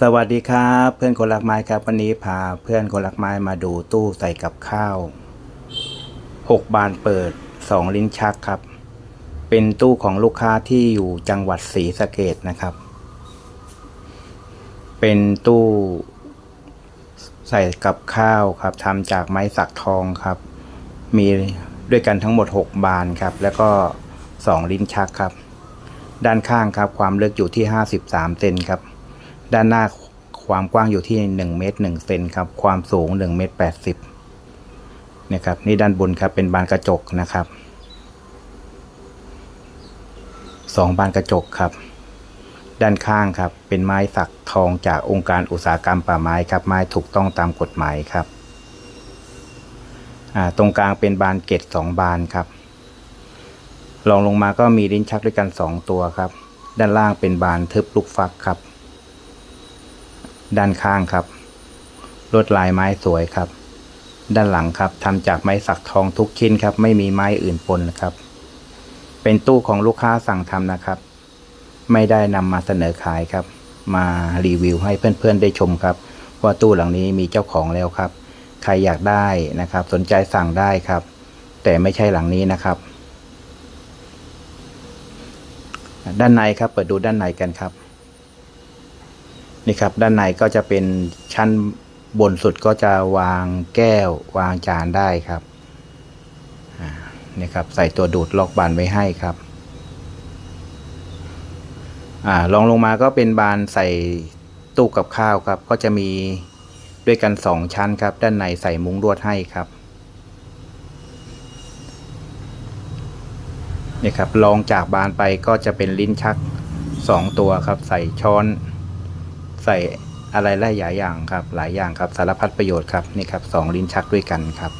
สวัสดีครับเพื่อนคนรักไม้ครับวันนี้พาเพื่อนคนรักไม้มาดูตู้ใส่กับข้าวหกบานเปิดสองลิ้นชักครับ เป็นตู้ของลูกค้าที่อยู่จังหวัดศรีสะเกดนะครับ เป็นตู้ใส่กับข้าวครับทำจากไม้สักทองครับ มีด้วยกันทั้งหมด 6 บานครับ แล้วก็ 2 ลิ้นชักครับ ด้านข้างครับความลึกอยู่ที่ 53 เซนครับ ด้านหน้าความกว้างอยู่ที่ 1 เมตร1เซนครับ ความสูง 1 เมตร80นะครับ นี่ด้านบนครับเป็นบานกระจกนะครับสองบานกระจกครับ ด้านข้างครับ เป็นไม้สักทองจากองค์การอุตสาหกรรมป่าไม้ครับ ไม้ถูกต้องตามกฎหมายครับ ตรงกลางเป็นบานเกตสองบานครับรองลงมาก็มีลิ้นชักด้วยกันสองตัวครับ ด้านล่างเป็นบานทึบลูกฟักครับ ด้านข้างครับ ลวดลายไม้สวยครับ ด้านหลังครับทำจากไม้สักทองทุกชิ้นครับ ไม่มีไม้อื่นปนนะครับ เป็นตู้ของลูกค้าสั่งทำนะครับ ไม่ได้นำมาเสนอขายครับ มารีวิวให้เพื่อนๆได้ชมครับว่าตู้หลังนี้มีเจ้าของแล้วครับ ใครอยากได้นะครับ สนใจสั่งได้ครับ แต่ไม่ใช่หลังนี้นะครับ ด้านในครับ เปิดดูด้านในกันครับ นี่ครับ ด้านในก็จะเป็นชั้นบนสุดก็จะวางแก้ววางจานได้ครับนี่ครับ ใส่ตัวดูดล็อกบานไว้ให้ครับอ่าลองลงมาก็เป็นบานใส่ตู้กับข้าวครับ ก็จะมีด้วยกันสองชั้นครับ ด้านในใส่มุ้งลวดให้ครับนี่ครับลองจากบานไปก็จะเป็นลิ้นชักสองตัวครับ ใส่ช้อน ใส่อะไรหลายอย่างครับ หลายอย่างครับสารพัดประโยชน์ครับนี่ครับสองลิ้นชักด้วยกันครับ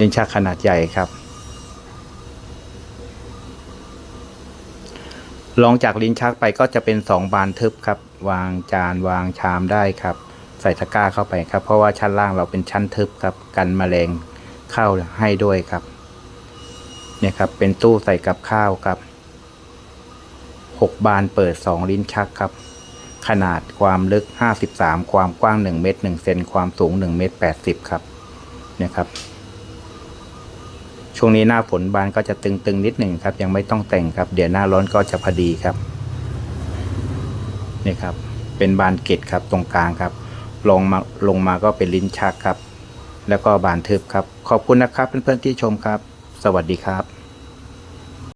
ลิ้นชักขนาดใหญ่ครับลองจากลิ้นชักไปก็จะเป็นสองบานทึบครับ วางจานวางชามได้ครับ ใส่ตะกร้าเข้าไปครับ เพราะว่าชั้นล่างเราเป็นชั้นทึบครับ กันแมลงเข้าให้ด้วยครับ เนี่ยครับเป็นตู้ใส่กับข้าวครับหกบานเปิดสองลิ้นชักครับ ขนาดความลึกห้าสิบสามความกว้างหนึ่งเมตรหนึ่งเซนความสูงหนึ่งเมตรแปดสิบครับเนี่ยครับ ช่วงนี้หน้าฝนบานก็จะตึงๆนิดหนึ่งครับ ยังไม่ต้องแต่งครับ เดี๋ยวหน้าร้อนก็จะพอดีครับนี่ครับ เป็นบานเกตครับตรงกลางครับลงมาลงมาก็เป็นลิ้นชักครับ แล้วก็บานทึบครับ ขอบคุณนะครับเพื่อนๆที่ชมครับ สวัสดีครับ